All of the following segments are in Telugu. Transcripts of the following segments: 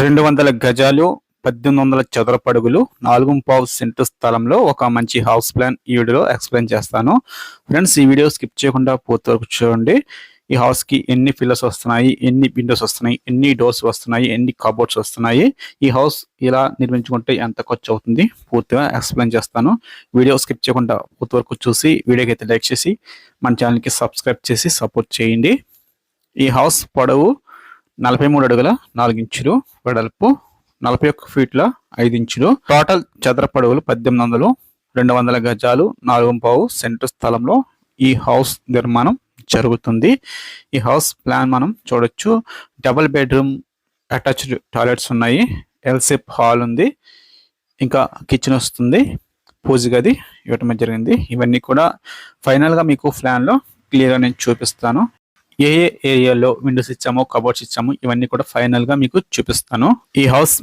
రెండు వందల గజాలు పద్దెనిమిది వందల చదరపడుగులు నాలుగు పావు సెంటు స్థలంలో ఒక మంచి హౌస్ ప్లాన్ ఈ వీడియోలో ఎక్స్ప్లెయిన్ చేస్తాను. ఫ్రెండ్స్ ఈ వీడియో స్కిప్ చేయకుండా పూర్తి వరకు చూడండి. ఈ హౌస్కి ఎన్ని పిల్లర్స్ వస్తున్నాయి ఎన్ని విండోస్ వస్తున్నాయి ఎన్ని డోర్స్ వస్తున్నాయి ఎన్ని కబోర్డ్స్ వస్తున్నాయి ఈ హౌస్ ఇలా నిర్మించుకుంటే ఎంత ఖర్చు అవుతుంది పూర్తిగా ఎక్స్ప్లెయిన్ చేస్తాను. వీడియో స్కిప్ చేయకుండా పూర్తి వరకు చూసి వీడియోకి అయితే లైక్ చేసి మన ఛానల్కి సబ్స్క్రైబ్ చేసి సపోర్ట్ చేయండి. ఈ హౌస్ పొడవు నలభై మూడు అడుగుల నాలుగు ఇంచులు వెడల్పు నలభై ఒక్క ఫీట్ల ఐదు ఇంచులు. టోటల్ చదరపడుగులు పద్దెనిమిది వందలు రెండు వందల గజాలు నాలుగు పావు సెంటు స్థలంలో ఈ హౌస్ నిర్మాణం జరుగుతుంది. ఈ హౌస్ ప్లాన్ మనం చూడొచ్చు. డబుల్ బెడ్రూమ్ అటాచ్డ్ టాయిలెట్స్ ఉన్నాయి. ఎల్సేప్ హాల్ ఉంది. ఇంకా కిచెన్ వస్తుంది. పూజ గది ఇవ్వటం జరిగింది. ఇవన్నీ కూడా ఫైనల్గా మీకు ప్లాన్లో క్లియర్గా నేను చూపిస్తాను. ఏ ఏ ఏరియాలో విండోస్ ఇచ్చామో కబోర్డ్స్ ఇచ్చామో ఇవన్నీ కూడా ఫైనల్గా మీకు చూపిస్తాను. ఈ హౌస్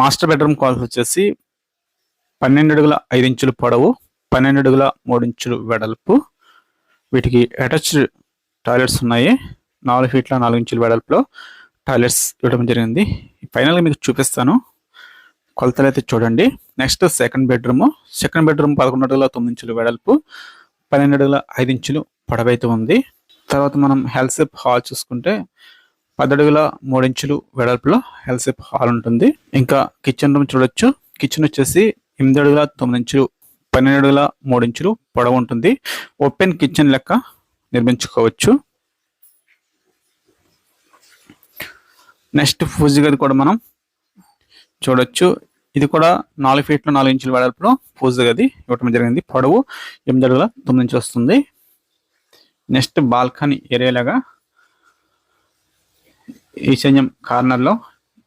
మాస్టర్ బెడ్రూమ్ కాల్స్ వచ్చేసి పన్నెండు అడుగుల ఐదు ఇంచులు పొడవు పన్నెండు అడుగుల మూడు ఇంచులు వెడల్పు. వీటికి అటాచ్డ్ టాయిలెట్స్ ఉన్నాయి. నాలుగు ఫీట్ల నాలుగు ఇంచుల వెడల్పులో టాయిలెట్స్ ఇవ్వడం జరిగింది. ఫైనల్గా మీకు చూపిస్తాను. కొలతలు అయితే చూడండి. Next second bedroom. Second bedroom పదకొండు అడుగుల తొమ్మిది ఇంచులు వెడల్పు పన్నెండు అడుగుల ఐదు ఇంచులు పొడవైతే ఉంది. తర్వాత మనం హెల్సేప్ హాల్ చూసుకుంటే పదడుగుల మూడించులు వెడల్పులో హెల్సేప్ హాల్ ఉంటుంది. ఇంకా కిచెన్ రూమ్ చూడొచ్చు. కిచెన్ వచ్చేసి ఎనిమిది అడుగుల తొమ్మిది ఇంచులు పన్నెండు అడుగుల మూడు ఇంచులు పొడవు ఉంటుంది. ఓపెన్ కిచెన్ లెక్క నిర్మించుకోవచ్చు. నెక్స్ట్ పూజ గది కూడా మనం చూడొచ్చు. ఇది కూడా నాలుగు ఫీట్లు నాలుగు ఇంచుల వెడల్పులో పూజ గది ఇవ్వటం జరిగింది. పొడవు ఎనిమిది అడుగుల తొమ్మిది ఇంచులు వస్తుంది. నెక్స్ట్ బాల్కనీ ఏరియాలాగా ఈశాన్యం కార్నర్లో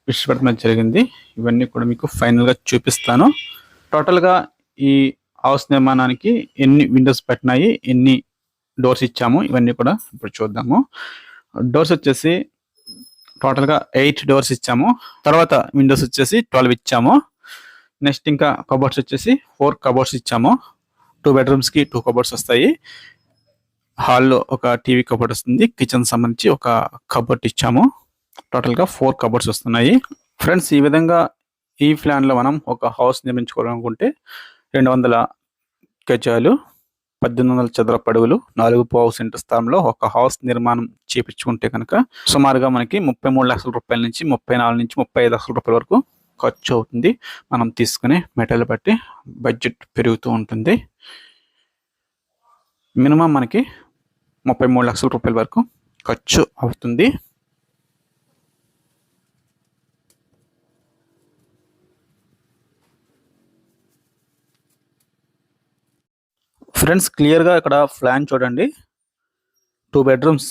విడిచిపెట్టడం జరిగింది. ఇవన్నీ కూడా మీకు ఫైనల్గా చూపిస్తాను. టోటల్గా ఈ హౌస్ నిర్మాణానికి ఎన్ని విండోస్ పెట్టినాయి ఎన్ని డోర్స్ ఇచ్చాము ఇవన్నీ కూడా ఇప్పుడు చూద్దాము. డోర్స్ వచ్చేసి టోటల్గా ఎయిట్ డోర్స్ ఇచ్చాము. తర్వాత విండోస్ వచ్చేసి ట్వెల్వ్ ఇచ్చాము. నెక్స్ట్ ఇంకా కబోర్డ్స్ వచ్చేసి ఫోర్ కబోర్డ్స్ ఇచ్చాము. టూ బెడ్రూమ్స్కి టూ కబోర్డ్స్ వస్తాయి. హాల్లో ఒక టీవీ కబోర్డ్ వస్తుంది. కిచెన్ సంబంధించి ఒక కబోర్డ్ ఇచ్చాము. టోటల్గా ఫోర్ కబోర్డ్స్ వస్తున్నాయి. ఫ్రెండ్స్ ఈ విధంగా ఈ ప్లాన్లో మనం ఒక హౌస్ నిర్మించుకోవాలనుకుంటే రెండు వందల గజాలు పద్దెనిమిది వందల చదరపు అడుగులు నాలుగు పావు సెంటు స్థలంలో ఒక హౌస్ నిర్మాణం చేపించుకుంటే కనుక సుమారుగా మనకి ముప్పై మూడు లక్షల రూపాయల నుంచి ముప్పై నాలుగు నుంచి ముప్పై ఐదు లక్షల రూపాయల వరకు ఖర్చు అవుతుంది. మనం తీసుకునే మెటల్ బట్టి బడ్జెట్ పెరుగుతూ ఉంటుంది. మినిమం మనకి ముప్పై మూడు లక్షల రూపాయల వరకు ఖర్చు అవుతుంది. ఫ్రెండ్స్ క్లియర్గా ఇక్కడ ప్లాన్ చూడండి. టూ బెడ్రూమ్స్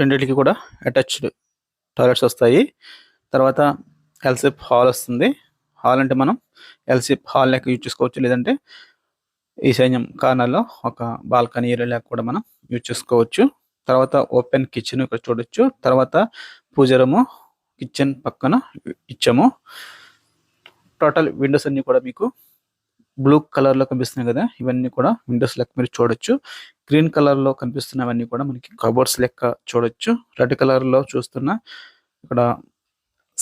రెండింటికి కూడా అటాచ్డ్ టాయిలెట్స్ వస్తాయి. తర్వాత ఎల్సిప్ హాల్ వస్తుంది. హాల్ అంటే మనం ఎల్సిప్ హాల్ లెక్క యూజ్ చేసుకోవచ్చు. లేదంటే ఈశాన్యం కార్నర్లో ఒక బాల్కనీ ఏరియా కూడా మనం యూజ్ చేసుకోవచ్చు. తర్వాత ఓపెన్ కిచెన్ ఇక్కడ చూడొచ్చు. తర్వాత పూజరము కిచెన్ పక్కన ఇచ్చాము. టోటల్ విండోస్ అన్ని కూడా మీకు బ్లూ కలర్లో కనిపిస్తున్నాయి కదా ఇవన్నీ కూడా విండోస్ లెక్క మీరు చూడొచ్చు. గ్రీన్ కలర్లో కనిపిస్తున్నవన్నీ కూడా మనకి కబోర్డ్స్ లెక్క చూడొచ్చు. రెడ్ కలర్లో చూస్తున్న ఇక్కడ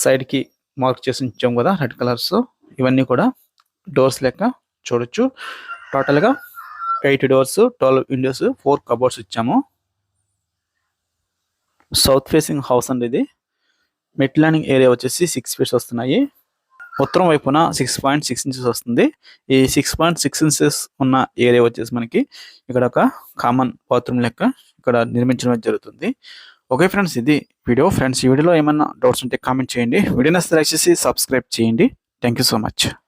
సైడ్కి మార్క్ చేసి ఉంచాము కదా రెడ్ కలర్స్. ఇవన్నీ కూడా డోర్స్ లెక్క చూడొచ్చు. టోటల్గా eight doors twelve windows four cupboards ఇచ్చాము. సౌత్ ఫేసింగ్ హౌస్ అండి ఇది. మిడ్ ల్యాండింగ్ ఏరియా వచ్చేసి సిక్స్ ఫీట్స్ వస్తున్నాయి. ఉత్తరం వైపున సిక్స్ పాయింట్ సిక్స్ ఇంచెస్ వస్తుంది. ఈ సిక్స్ పాయింట్ సిక్స్ ఇంచెస్ ఉన్న ఏరియా వచ్చేసి మనకి ఇక్కడ ఒక కామన్ బాత్రూమ్ లెక్క ఇక్కడ నిర్మించడం జరుగుతుంది. ఓకే ఫ్రెండ్స్ ఇది వీడియో ఫ్రెండ్స్ ఈ వీడియోలో ఏమైనా డౌట్స్ ఉంటే కామెంట్ చేయండి. వీడియో నచ్చితే చేసి సబ్స్క్రైబ్ చేయండి. Thank you so much